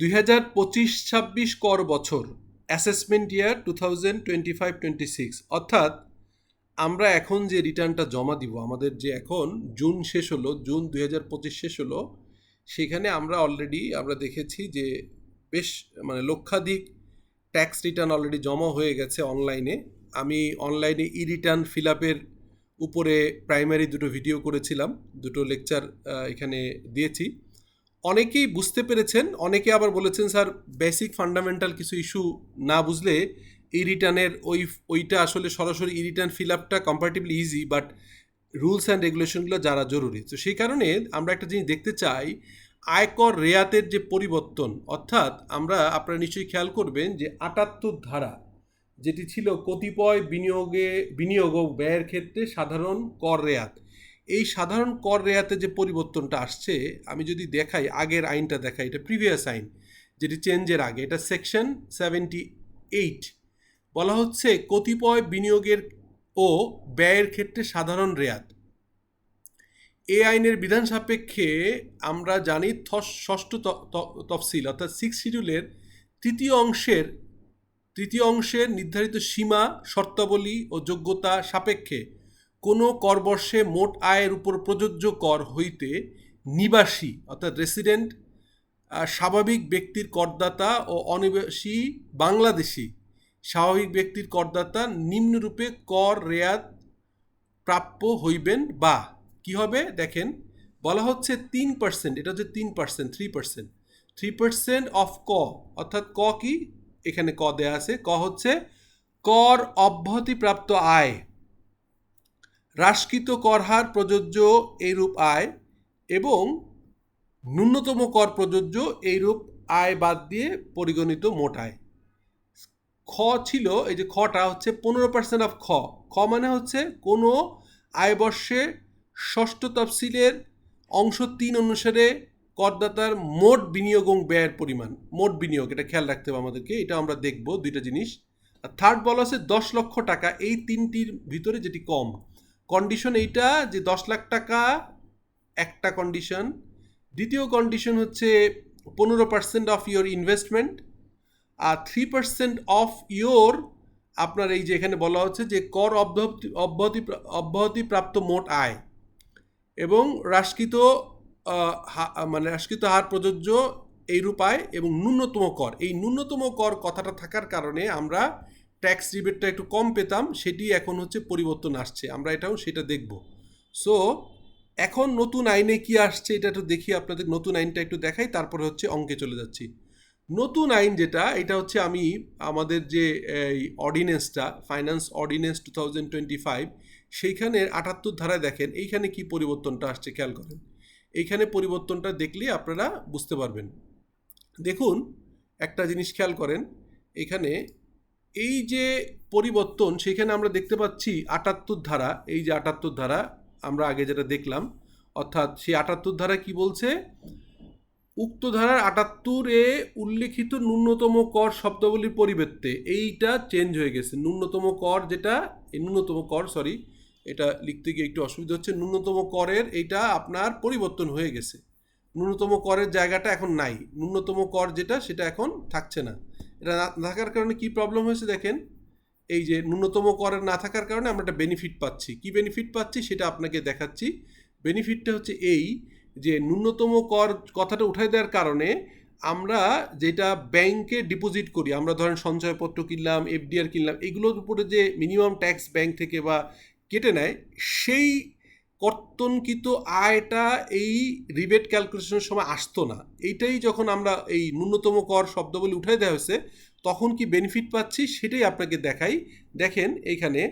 দুই হাজার পঁচিশ ছাব্বিশ কর বছর assessment year two thousand twenty five twenty six অর্থাৎ আমরা এখন যে রিটার্নটা জমা দিব, আমাদের যে এখন জুন শেষ হলো, জুন দুই হাজার পঁচিশ শেষ হলো, সেখানে আমরা অলরেডি আমরা দেখেছি যে বেশ মানে লক্ষাধিক ট্যাক্স রিটার্ন অলরেডি জমা হয়ে গেছে অনলাইনে আমি অনলাইনে ই রিটার্ন ফিল আপের উপরে প্রাইমারি দুটো ভিডিও করেছিলাম, দুটো লেকচার এখানে দিয়েছি। অনেকেই বুঝতে পেরেছেন, অনেকে আবার বলেছেন, স্যার বেসিক ফান্ডামেন্টাল কিছু ইস্যু না বুঝলে ই রিটার্নের ওই, ওইটা আসলে সরাসরি ই রিটার্ন ফিল আপটা comparatively easy but rules and রেগুলেশনগুলো যারা জরুরি। তো সেই কারণে আমরা একটা জিনিস দেখতে চাই, আয়কর রেয়াতের যে পরিবর্তন, অর্থাৎ আমরা, আপনারা নিশ্চয়ই খেয়াল করবেন যে আটাত্তর ধারা, যেটি ছিল কতিপয় বিনিয়োগে, বিনিয়োগ ও ব্যয়ের ক্ষেত্রে সাধারণ কর রেয়াত। এই সাধারণ কর রেয়াতে যে পরিবর্তনটা আসছে, আমি যদি দেখাই, আগের আইনটা দেখাই, এটা প্রিভিয়াস আইন, যেটি চেঞ্জের আগে, এটা সেকশন সেভেন্টি এইট বলা হচ্ছে কতিপয় বিনিয়োগের ও ব্যয়ের ক্ষেত্রে সাধারণ রেয়াত। এ আইনের বিধান সাপেক্ষে আমরা জানি ষষ্ঠ তফসিল, অর্থাৎ সিক্স শিডিউলের তৃতীয় অংশের তৃতীয় অংশের নির্ধারিত সীমা, শর্তাবলী ও যোগ্যতা সাপেক্ষে কোনো করবর্ষে মোট আয়ের উপর প্রযোজ্য কর হইতে নিবাসী, অর্থাৎ রেসিডেন্ট স্বাভাবিক ব্যক্তির করদাতা ও অনিবাসী বাংলাদেশি স্বাভাবিক ব্যক্তির করদাতা নিম্নরূপে কর রেয়াত প্রাপ্য হইবেন বা কি হবে? দেখেন, বলা হচ্ছে তিন পার্সেন্ট এটা হচ্ছে তিন percent three percent three percent of ক, অর্থাৎ ক কি? এখানে ক দেয়া আছে। ক হচ্ছে কর অব্যাহতিপ্রাপ্ত আয়। হ্রাসকৃত কর হার প্রযোজ্য এইরূপ আয় এবং ন্যূনতম কর প্রযোজ্য এইরূপ আয় বাদ দিয়ে পরিগণিত মোট আয়। খ ছিল, এই যে খটা হচ্ছে পনেরো পার্সেন্ট অফ খ। খ মানে হচ্ছে কোনো আয়বর্ষে ষষ্ঠ তফসিলের অংশ তিন অনুসারে করদাতার মোট বিনিয়োগ এবং ব্যয়ের পরিমাণ, মোট বিনিয়োগ, এটা খেয়াল রাখতে হবে আমাদেরকে, এটা আমরা দেখব দুইটা জিনিস। আর থার্ড বলা আছে দশ লক্ষ টাকা, এই তিনটির ভিতরে যেটি কম কন্ডিশন এইটা যে দশ লাখ টাকা একটা কন্ডিশন দ্বিতীয় কন্ডিশন হচ্ছে পনেরো পার্সেন্ট অফ ইয়োর ইনভেস্টমেন্ট আর থ্রি পার্সেন্ট অফ ইয়োর আপনার এই যে এখানে বলা হচ্ছে যে কর অব্যাহতি অব্যাহতি অব্যাহতিপ্রাপ্ত মোট আয় এবং হ্রাসকৃত মানে হ্রাসকৃত হার প্রযোজ্য এইরূপ আয় এবং ন্যূনতম কর। এই ন্যূনতম কর কথাটা থাকার কারণে আমরা ট্যাক্স রিবেটটা একটু কম পেতাম, সেটি এখন হচ্ছে পরিবর্তন আসছে। আমরা এটাও সেটা দেখব। সো এখন নতুন আইনে কি আসছে এটা একটু দেখি, আপনাদের নতুন আইনটা একটু দেখাই, তারপরে হচ্ছে অঙ্কে চলে যাচ্ছি। নতুন আইন যেটা, এটা হচ্ছে আমি, আমাদের যে, এই অর্ডিনেন্সটা finance ordinance two thousand twenty five সেইখানে আটাত্তর ধারায় দেখেন, এইখানে কি পরিবর্তনটা আসছে, খেয়াল করেন। এইখানে পরিবর্তনটা দেখলে আপনারা বুঝতে পারবেন। দেখুন, একটা জিনিস খেয়াল করেন, এখানে এই যে পরিবর্তন, সেখানে আমরা দেখতে পাচ্ছি আটাত্তর ধারা, এই যে আটাত্তর ধারা, আমরা আগে যেটা দেখলাম, অর্থাৎ সেই আটাত্তর ধারা কি বলছে? উক্ত ধারার আটাত্তর এ উল্লেখিত ন্যূনতম কর শব্দাবলীর পরিবর্তে, এইটা চেঞ্জ হয়ে গেছে। ন্যূনতম কর যেটা, এই ন্যূনতম কর সরি এটা লিখতে গিয়ে একটু অসুবিধা হচ্ছে, ন্যূনতম করের এইটা আপনার পরিবর্তন হয়ে গেছে। ন্যূনতম করের জায়গাটা এখন নাই। ন্যূনতম কর যেটা, সেটা এখন থাকছে না। এটা না থাকার কারণে কি প্রবলেম হয়েছে দেখেন? এই যে ন্যূনতম করের না থাকার কারণে আমরা একটা বেনিফিট পাচ্ছি। কি বেনিফিট পাচ্ছি? সেটা আপনাকে দেখাচ্ছি। বেনিফিটটা হচ্ছে এই যে ন্যূনতম কর কথাটা উঠাই দেওয়ার কারণে আমরা যেটা ব্যাংকে ডিপোজিট করি, আমরা ধরেন সঞ্চয়পত্র কিনলাম এফডিআর কিনলাম, এগুলোর উপরে যে মিনিমাম ট্যাক্স ব্যাংক থেকে বা কেটে নেয়, সেই কর্তনকৃত আয়টা এই রিবেট ক্যালকুলেশনের সময় আসতো না। এইটাই যখন আমরা এই ন্যূনতম কর শব্দ বলে উঠাই দেওয়া হয়েছে, তখন কি বেনিফিট পাচ্ছি সেটাই আপনাকে দেখাই। দেখেন এইখানে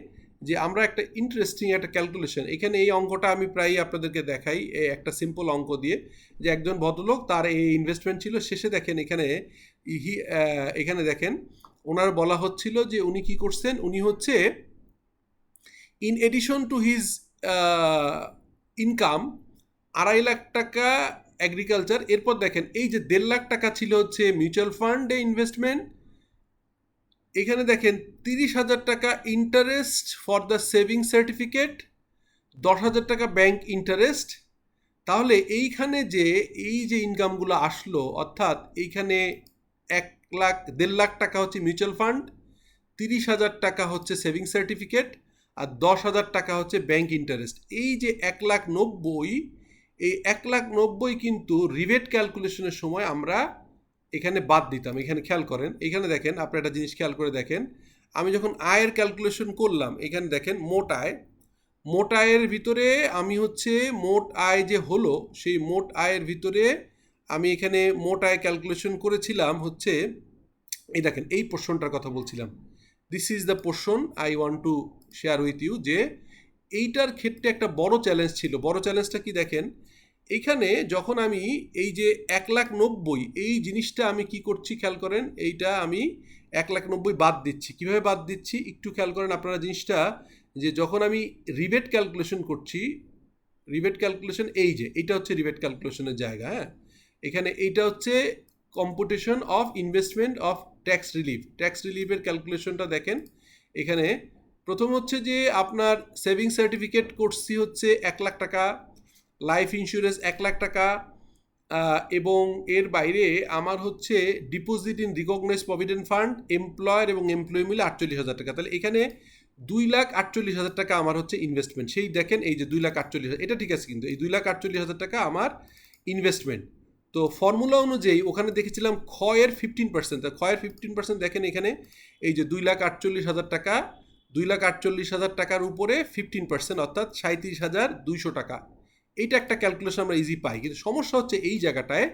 যে আমরা একটা ইন্টারেস্টিং একটা ক্যালকুলেশন এখানে এই অঙ্কটা আমি প্রায়ই আপনাদেরকে দেখাই একটা সিম্পল অঙ্ক দিয়ে যে একজন ভদ্রলোক তার এই ইনভেস্টমেন্ট ছিল, শেষে দেখেন এখানে হি এখানে দেখেন ওনার বলা হচ্ছিল যে উনি কি করছেন, উনি হচ্ছে in addition to his income আড়াই লাখ টাকা অ্যাগ্রিকালচার এরপর দেখেন এই যে দেড় লাখ টাকা ছিল হচ্ছে মিউচুয়াল ফান্ডে ইনভেস্টমেন্ট এখানে দেখেন তিরিশ হাজার টাকা interest for the saving certificate দশ হাজার টাকা ব্যাংক ইন্টারেস্ট তাহলে এইখানে যে এই যে ইনকামগুলো আসলো, অর্থাৎ এইখানে এক লাখ, দেড় লাখ টাকা হচ্ছে মিউচুয়াল ফান্ড তিরিশ হাজার টাকা হচ্ছে সেভিং সার্টিফিকেট আর দশ হাজার টাকা হচ্ছে ব্যাংক ইন্টারেস্ট এই যে এক লাখ নব্বই, এই এক লাখ নব্বই কিন্তু রিভেট ক্যালকুলেশনের সময় আমরা এখানে বাদ দিতাম। এখানে খেয়াল করেন, এখানে দেখেন আপনি একটা জিনিস খেয়াল করে দেখেন। আমি যখন আয়ের ক্যালকুলেশন করলাম, এখানে দেখেন মোট আয়। মোট আয়ের ভিতরে আমি হচ্ছে মোট আয় যে হলো, সেই মোট আয়ের ভিতরে আমি এখানে মোট আয় ক্যালকুলেশন করেছিলাম হচ্ছে, এই দেখেন, এই পোর্শনটার কথা বলছিলাম। This is the portion I want to share with you যে এইটার ক্ষেত্রে একটা বড় চ্যালেঞ্জ ছিল। বড় চ্যালেঞ্জটা কি দেখেন? এখানে যখন আমি এই যে এক লাখ নব্বই, এই জিনিসটা আমি কি করছি খেয়াল করেন? এইটা আমি এক লাখ নব্বই বাদ দিচ্ছি। কীভাবে বাদ দিচ্ছি? একটু খেয়াল করেন আপনারা জিনিসটা, যে যখন আমি রিবেট ক্যালকুলেশন করছি রিবেট ক্যালকুলেশন এই যে, এইটা হচ্ছে রিবেট ক্যালকুলেশনের জায়গা হ্যাঁ? এখানে এইটা হচ্ছে competition of investment of tax relief tax রিলিফের ক্যালকুলেশনটা দেখেন, এখানে প্রথম হচ্ছে যে আপনার সেভিং সার্টিফিকেট করছি হচ্ছে এক লাখ টাকা লাইফ ইন্স্যুরেন্স এক লাখ টাকা এবং এর বাইরে আমার হচ্ছে deposit in recognise provident fund employer এবং এমপ্লয়ি মিলে আটচল্লিশ হাজার টাকা। তাহলে এখানে দুই লাখ আটচল্লিশ হাজার টাকা আমার হচ্ছে ইনভেস্টমেন্ট সেই দেখেন এই যে দুই লাখ আটচল্লিশ হাজার, এটা ঠিক আছে কিন্তু এই দুই লাখ আটচল্লিশ হাজার টাকা আমার ইনভেস্টমেন্ট তো ফর্মুলা অনুযায়ী ওখানে দেখেছিলাম ক্ষয়ের ফিফটিন পার্সেন্ট তা ক্ষয়ের ফিফটিন পার্সেন্ট দেখেন এখানে এই যে দুই লাখ আটচল্লিশ হাজার টাকা দুই লাখ আটচল্লিশ হাজার টাকার উপরে ফিফটিন পার্সেন্ট অর্থাৎ সাঁত্রিশ হাজার দুইশো টাকা। এইটা একটা ক্যালকুলেশন আমরা ইজি পাই, কিন্তু সমস্যা হচ্ছে এই জায়গাটায়,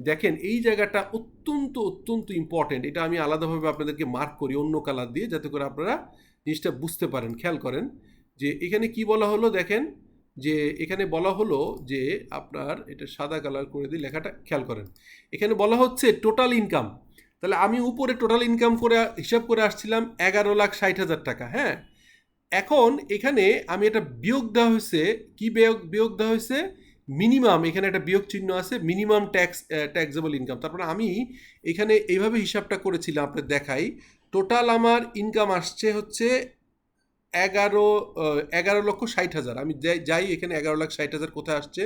দেখেন এই জায়গাটা অত্যন্ত অত্যন্ত ইম্পর্টেন্ট এটা আমি আলাদাভাবে আপনাদেরকে মার্ক করি, অন্য কালার দিয়ে, যাতে করে আপনারা জিনিসটা বুঝতে পারেন, খেয়াল করেন। যে এখানে কি বলা হলো, দেখেন, যে এখানে বলা হলো যে আপনার, এটা সাদা কালার করে দিয়ে লেখাটা খেয়াল করেন। এখানে বলা হচ্ছে টোটাল ইনকাম তাহলে আমি উপরে টোটাল ইনকাম করে হিসাব করে আসছিলাম এগারো লাখ ষাট হাজার টাকা হ্যাঁ? এখন এখানে আমি একটা বিয়োগ দেওয়া হয়েছে, কি বিয়োগ বিয়োগ দেওয়া হয়েছে? মিনিমাম এখানে একটা বিয়োগ চিহ্ন আছে মিনিমাম ট্যাক্স ট্যাক্সেবল ইনকাম তারপরে আমি এখানে এইভাবে হিসাবটা করেছিলাম আপনার দেখাই। টোটাল আমার ইনকাম আসছে হচ্ছে এগারো এগারো লক্ষ ষাট হাজার। আমি যাই এখানে এগারো লাখ ষাট হাজার কোথায় আসছে,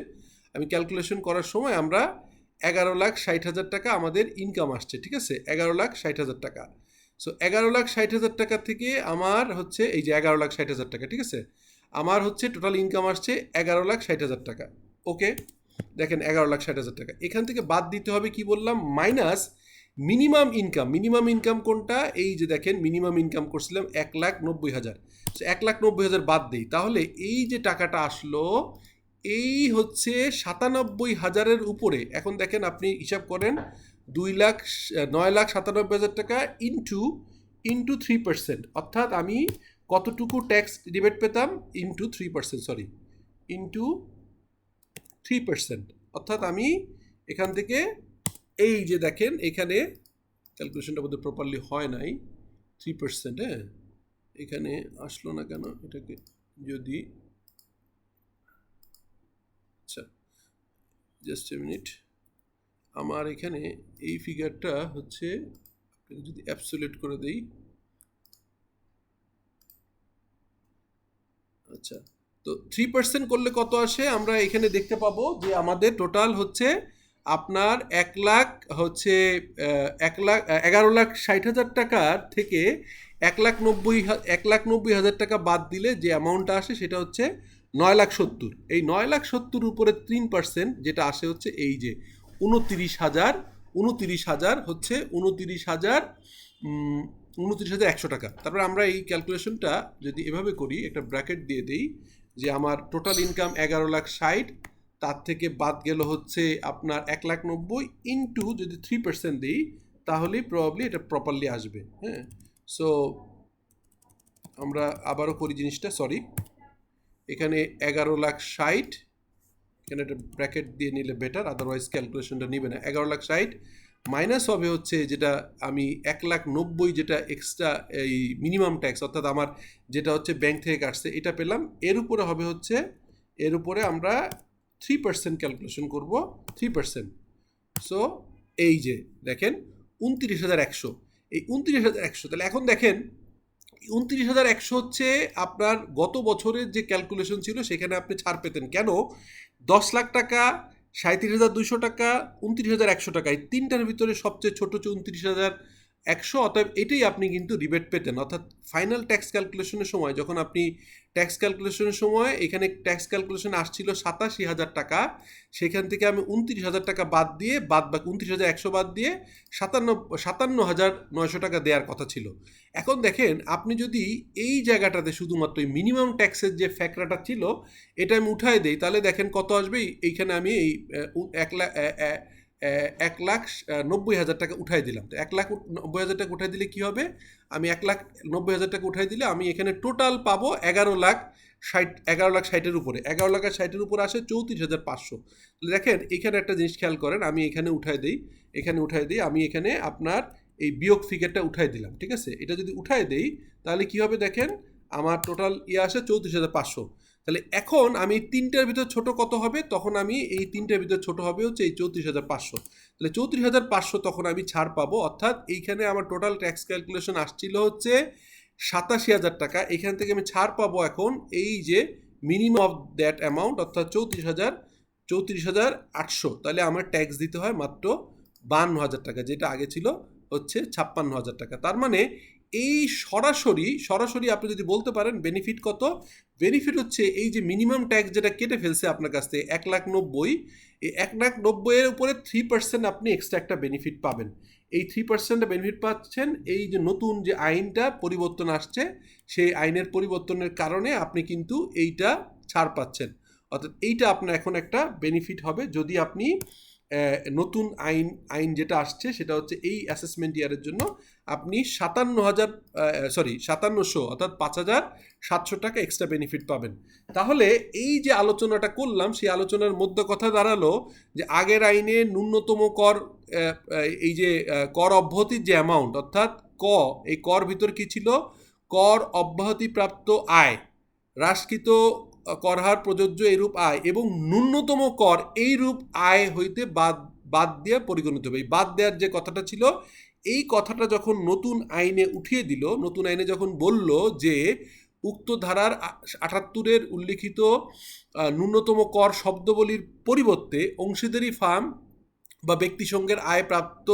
আমি ক্যালকুলেশন করার সময় আমরা এগারো লাখ ষাট হাজার টাকা আমাদের ইনকাম আসছে, ঠিক আছে? এগারো লাখ ষাট হাজার টাকা। সো এগারো লাখ ষাট হাজার টাকা থেকে আমার হচ্ছে এই যে এগারো লাখ ষাট হাজার টাকা, ঠিক আছে? আমার হচ্ছে টোটাল ইনকাম আসছে এগারো লাখ ষাট হাজার টাকা ওকে দেখেন এগারো লাখ ষাট হাজার টাকা। এখান থেকে বাদ দিতে হবে কি বললাম? Minus minimum income minimum income কোনটা? এই যে দেখেন মিনিমাম ইনকাম করছিলাম এক লাখ নব্বই হাজার। এক লাখ নব্বই হাজার বাদ দেই। তাহলে এই যে টাকাটা আসলো এই হচ্ছে সাতানব্বই হাজারের উপরে, এখন দেখেন আপনি হিসাব করেন, দুই লাখ, নয় লাখ সাতানব্বই হাজার টাকা ইন্টু ইন্টু থ্রি পার্সেন্ট অর্থাৎ আমি কতটুকু ট্যাক্স রিবেট পেতাম? Into three percent sorry into three percent অর্থাৎ আমি এখান থেকে, এই যে দেখেন, এখানে ক্যালকুলেশনটা বোধহয় প্রপারলি হয় নাই থ্রি পার্সেন্ট হ্যাঁ? এখানে আসলো না কেন? এটাকে যদি আচ্ছা জাস্ট এ মিনিট আমার এখানে এই ফিগারটা হচ্ছে, আপনাকে যদি অ্যাবসোলেট করে দেই আচ্ছা তো থ্রি পার্সেন্ট করলে কত আসে? আমরা এখানে দেখতে পাবো যে আমাদের টোটাল হচ্ছে আপনার এক লাখ হচ্ছে এক লাখ এগারো লাখ ষাট হাজার টাকার থেকে এক লাখ নব্বই, এক লাখ নব্বই হাজার টাকা বাদ দিলে যে অ্যামাউন্টটা আসে সেটা হচ্ছে নয় লাখ সত্তর। এই নয় লাখ সত্তর উপরে তিন পার্সেন্ট যেটা আসে হচ্ছে এই যে উনতিরিশ হাজার উনতিরিশ হাজার হচ্ছে উনতিরিশ হাজার উনতিরিশ হাজার একশো টাকা। তারপরে আমরা এই ক্যালকুলেশনটা যদি এভাবে করি, একটা ব্র্যাকেট দিয়ে দিই যে আমার টোটাল ইনকাম এগারো লাখ ষাট, তার থেকে বাদ গেল হচ্ছে আপনার এক লাখ নব্বই ইন্টু যদি থ্রি পার্সেন্ট দিই, তাহলেই প্রবাবলি এটা প্রপারলি আসবে হ্যাঁ? সো আমরা আবারও করি জিনিসটা সরি এখানে এগারো লাখ ষাট, এখানে একটা ব্র্যাকেট দিয়ে নিলে বেটার আদারওয়াইজ ক্যালকুলেশনটা নেবে না। এগারো লাখ ষাট মাইনাস হবে হচ্ছে যেটা আমি এক লাখ নব্বই যেটা এক্সট্রা এই মিনিমাম ট্যাক্স অর্থাৎ আমার যেটা হচ্ছে ব্যাংক থেকে কাটছে, এটা পেলাম। এর উপরে হবে হচ্ছে, এর উপরে আমরা থ্রি পার্সেন্ট ক্যালকুলেশন করব থ্রি পার্সেন্ট সো এই যে, দেখেন, উনত্রিশ হাজার একশো। এই উনত্রিশ হাজার একশো, তাহলে এখন দেখেন উনত্রিশ হাজার একশো হচ্ছে আপনার গত বছরের যে ক্যালকুলেশন ছিল, সেখানে আপনি ছাড় পেতেন। কেন? দশ লাখ টাকা সাঁত্রিশ হাজার দুইশো টাকা, উনত্রিশ হাজার একশো টাকা। এই তিনটার ভিতরে সবচেয়ে ছোট হচ্ছে উনত্রিশ হাজার একশো অতএব এটাই আপনি কিন্তু রিবেট পেতেন। অর্থাৎ ফাইনাল ট্যাক্স ক্যালকুলেশনের সময়, যখন আপনি ট্যাক্স ক্যালকুলেশনের সময়, এখানে ট্যাক্স ক্যালকুলেশন আসছিল সাতাশি হাজার টাকা, সেখান থেকে আমি উনত্রিশ হাজার টাকা বাদ দিয়ে, বাদ বাকি উনত্রিশ হাজার একশো বাদ দিয়ে সাতান্ন সাতান্ন হাজার নয়শো টাকা দেওয়ার কথা ছিল। এখন দেখেন, আপনি যদি এই জায়গাটাতে শুধুমাত্র মিনিমাম ট্যাক্সের যে ফ্যাক্টরটা ছিল, এটা আমি উঠায় দেই, তাহলে দেখেন কত আসবে? এইখানে আমি এই এক লাখ এক লাখ নব্বই হাজার টাকা উঠাই দিলাম। তো এক লাখ নব্বই হাজার টাকা উঠাই দিলে কি হবে? আমি এক লাখ নব্বই হাজার টাকা উঠাই দিলে আমি এখানে টোটাল পাবো এগারো লাখ ষাট, এগারো লাখ ষাটের উপরে। এগারো লাখ ষাটের উপরে আসে চৌত্রিশ হাজার পাঁচশো। দেখেন, এখানে একটা জিনিস খেয়াল করেন, আমি এখানে উঠাই দিই, এখানে উঠাই দিই, আমি এখানে আপনার এই বিয়োগ ফিগারটা উঠাই দিলাম, ঠিক আছে? এটা যদি উঠাই দেই, তাহলে কি হবে দেখেন, আমার টোটাল ইয়ে আসে চৌত্রিশ হাজার পাঁচশো। তাহলে এখন আমি তিনটার ভিতর ছোট কত হবে? তখন আমি এই তিনটার ভিতর ছোট হবে হচ্ছে এই চৌত্রিশ হাজার পাঁচশো। তাহলে চৌত্রিশ হাজার পাঁচশো তখন আমি ছাড় পাবো। অর্থাৎ এইখানে আমার টোটাল ট্যাক্স ক্যালকুলেশন আসছিল হচ্ছে সাতাশি হাজার টাকা। এখান থেকে আমি ছাড় পাবো এখন এই যে মিনিমাম অফ দ্যাট অ্যামাউন্ট অর্থাৎ চৌত্রিশ হাজার চৌত্রিশ হাজার আটশো। তাহলে আমার ট্যাক্স দিতে হয় মাত্র বান্ন হাজার টাকা, যেটা আগে ছিল হচ্ছে ছাপ্পান্ন হাজার টাকা। তার মানে এই সরাসরি সরাসরি আপনি যদি বলতে পারেন বেনিফিট কত? বেনিফিট হচ্ছে এই যে মিনিমাম ট্যাক্স যেটা কেটে ফেলছে আপনার কাছ থেকে এক লাখ নব্বই, এই এক লাখ নব্বইয়ের উপরে থ্রি পার্সেন্ট আপনি এক্সট্রা একটা বেনিফিট পাবেন। এই থ্রি পার্সেন্ট বেনিফিট পাচ্ছেন, এই যে নতুন যে আইনটা পরিবর্তন আসছে, সেই আইনের পরিবর্তনের কারণে আপনি কিন্তু এইটা ছাড় পাচ্ছেন। অর্থাৎ এইটা আপনার এখন একটা বেনিফিট হবে। যদি আপনি নতুন আইন আইন যেটা আসছে সেটা হচ্ছে এই অ্যাসেসমেন্ট ইয়ারের জন্য আপনি সাতান্ন হাজার সরি সাতান্নশো অর্থাৎ পাঁচ হাজার সাতশো টাকা এক্সট্রা বেনিফিট পাবেন। তাহলে এই যে আলোচনাটা করলাম, সেই আলোচনার মধ্যে কথা দাঁড়াল যে আগের আইনে ন্যূনতম কর এই যে কর অব্যাহতির যে অ্যামাউন্ট অর্থাৎ ক, এই কর ভিতর কি ছিল? কর অব্যাহতিপ্রাপ্ত আয়, হ্রাসকৃত করহার প্রযোজ্য এরূপ আয় এবং ন্যূনতম কর এইরূপ আয় হইতে বাদ বাদ দিয়ে পরিগণিত হবে বাদ দেওয়ার যে কথাটা ছিল, এই কথাটা যখন নতুন আইনে উঠিয়ে দিল, নতুন আইনে যখন বলল যে উক্ত ধারার আটাত্তরের উল্লিখিত ন্যূনতম কর শব্দবলীর পরিবর্তে অংশীদারি ফার্ম বা ব্যক্তিসংঘের আয় প্রাপ্ত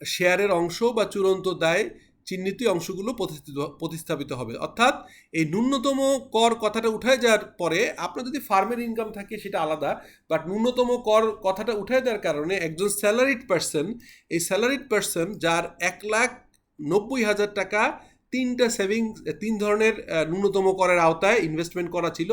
শেয়ারের অংশ বা চূড়ান্ত দায় চিহ্নিত অংশগুলো প্রতিষ্ঠিত, প্রতিস্থাপিত হবে। অর্থাৎ এই ন্যূনতম কর কথাটা উঠে যাওয়ার পরে আপনার যদি ফার্মের ইনকাম থাকে সেটা আলাদা বাট ন্যূনতম কর কথাটা উঠে দেওয়ার কারণে একজন স্যালারিড পার্সন এই স্যালারিড পার্সন যার এক লাখ নব্বই হাজার টাকা তিনটা সেভিংস তিন ধরনের ন্যূনতম করের আওতায় ইনভেস্টমেন্ট করা ছিল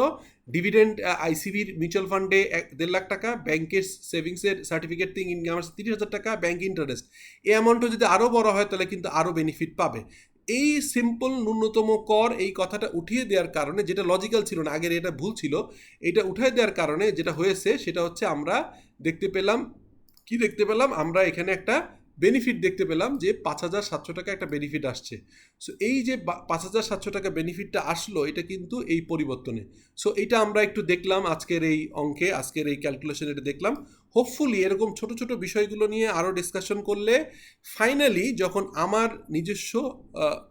ডিভিডেন্ড আইসিবির মিউচুয়াল ফান্ডে এক দেড় লাখ টাকা ব্যাংকের সেভিংসের সার্টিফিকেট থেকে ইনকাম তিরিশ হাজার টাকা ব্যাংক ইন্টারেস্ট এই অ্যামাউন্টটা যদি আরও বড় হয়, তাহলে কিন্তু আরও বেনিফিট পাবে। এই সিম্পল ন্যূনতম কর এই কথাটা উঠিয়ে দেওয়ার কারণে, যেটা লজিক্যাল ছিল না, আগের এটা ভুল ছিল, এটা উঠিয়ে দেওয়ার কারণে যেটা হয়েছে, সেটা হচ্ছে আমরা দেখতে পেলাম, কি দেখতে পেলাম? আমরা এখানে একটা বেনিফিট দেখতে পেলাম যে পাঁচ হাজার সাতশো টাকা একটা বেনিফিট আসছে। সো এই যে পাঁচ হাজার সাতশো টাকা বেনিফিটটা আসলো, এটা কিন্তু এই পরিবর্তনে। সো এটা আমরা একটু দেখলাম আজকের এই অঙ্কে, আজকের এই ক্যালকুলেশন এটা দেখলাম। হোপফুলি এরকম ছোট ছোট বিষয়গুলো নিয়ে আরও ডিসকাশন করলে ফাইনালি যখন আমার নিজস্ব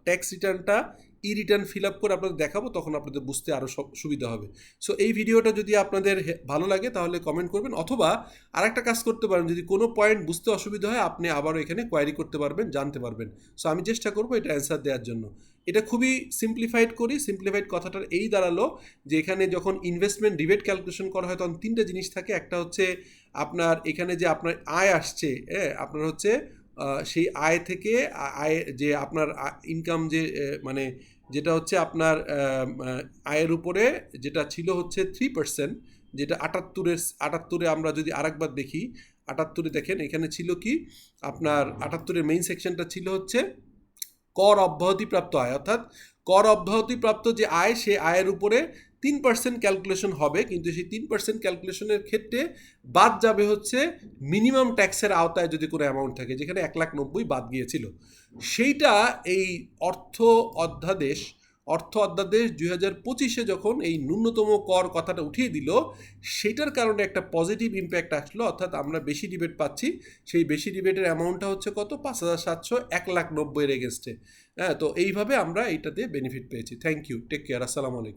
ট্যাক্স রিটার্নটা ই রিটার্ন ফিল আপ করে আপনাদের দেখাবো, তখন আপনাদের বুঝতে আরও সুবিধা হবে। সো এই ভিডিওটা যদি আপনাদের ভালো লাগে তাহলে কমেন্ট করবেন, অথবা আরেকটা কাজ করতে পারেন, যদি কোনো পয়েন্ট বুঝতে অসুবিধা হয়, আপনি আবারও এখানে কোয়ারি করতে পারবেন, জানতে পারবেন। সো আমি চেষ্টা করব এটা অ্যান্সার দেওয়ার জন্য। এটা খুবই সিম্পলিফাইড করি সিম্পলিফাইড কথাটার এই দাঁড়াল যে এখানে যখন ইনভেস্টমেন্ট রিবেট ক্যালকুলেশন করা হয়, তখন তিনটে জিনিস থাকে। একটা হচ্ছে আপনার এখানে যে আপনার আয় আসছে হ্যাঁ আপনার হচ্ছে সেই আয় থেকে আয় যে আপনার ইনকাম যে মানে যেটা হচ্ছে আপনার আয়ের উপরে যেটা ছিল হচ্ছে থ্রি পার্সেন্ট যেটা আটাত্তরের, আটাত্তরে আমরা যদি আরেকবার দেখি, আটাত্তরে দেখেন, এখানে ছিল কি? আপনার আটাত্তরের মেইন সেকশনটা ছিল হচ্ছে কর অব্যাহতিপ্রাপ্ত আয়, অর্থাৎ কর অব্যাহতিপ্রাপ্ত যে আয়, সে আয়ের উপরে তিন পার্সেন্ট ক্যালকুলেশন হবে, কিন্তু সেই তিন পার্সেন্ট ক্যালকুলেশনের ক্ষেত্রে বাদ যাবে হচ্ছে মিনিমাম ট্যাক্সের আওতায় যদি কোনো অ্যামাউন্ট থাকে, যেখানে এক লাখ নব্বই বাদ গিয়েছিল। সেইটা এই অর্থ অধ্যাদেশ অর্থ অধ্যাদেশ দুই হাজার পঁচিশে যখন এই ন্যূনতম কর কথাটা উঠিয়ে দিল, সেটার কারণে একটা পজিটিভ ইম্প্যাক্ট আসলো, অর্থাৎ আমরা বেশি ডিবেট পাচ্ছি। সেই বেশি ডিবেটের অ্যামাউন্টটা হচ্ছে কত? পাঁচ হাজার সাতশো এক লাখ নব্বইয়ের এগেনস্টে হ্যাঁ তো এইভাবে আমরা এইটাতে বেনিফিট পেয়েছি। থ্যাংক ইউ টেক কেয়ার আসসালামু আলাইকুম